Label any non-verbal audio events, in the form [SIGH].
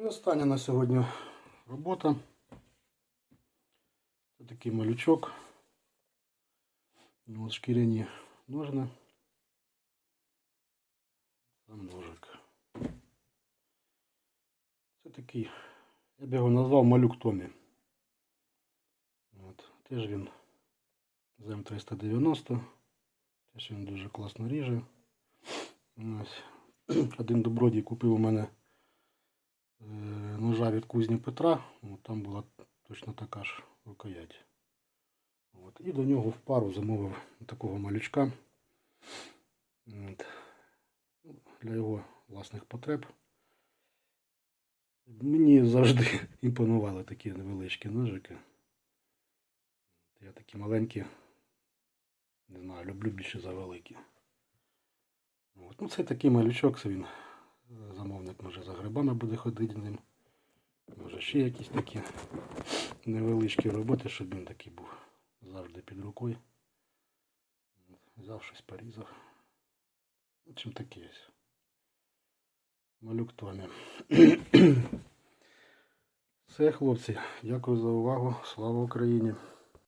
І остання на сьогодні робота. Це такий малючок. Шкіряні ножни. Сам ножик. Це такий, я б його назвав малюк Томі. От. Теж він з М390. Теж він дуже класно ріже. Ось. [CLEARS THROAT] Один добродій купив у мене від кузні Петра. Там була точно така ж рукоять. От. І до нього в пару замовив такого малючка. От. Ну, Для його власних потреб. Мені завжди [LAUGHS] імпонували такі невеличкі ножики. Я такі маленькі, не знаю, люблю більше за великі. От. Ну, це такий малючок, це він е, замовник може за грибами буде ходити ним. Ще якісь такі невеличкі роботи, щоб він такий був завжди під рукою. Взяв щось порізав. Чим таке ось. Малюк Томі. [CLEARS THROAT] Все, хлопці, дякую за увагу. Слава Україні!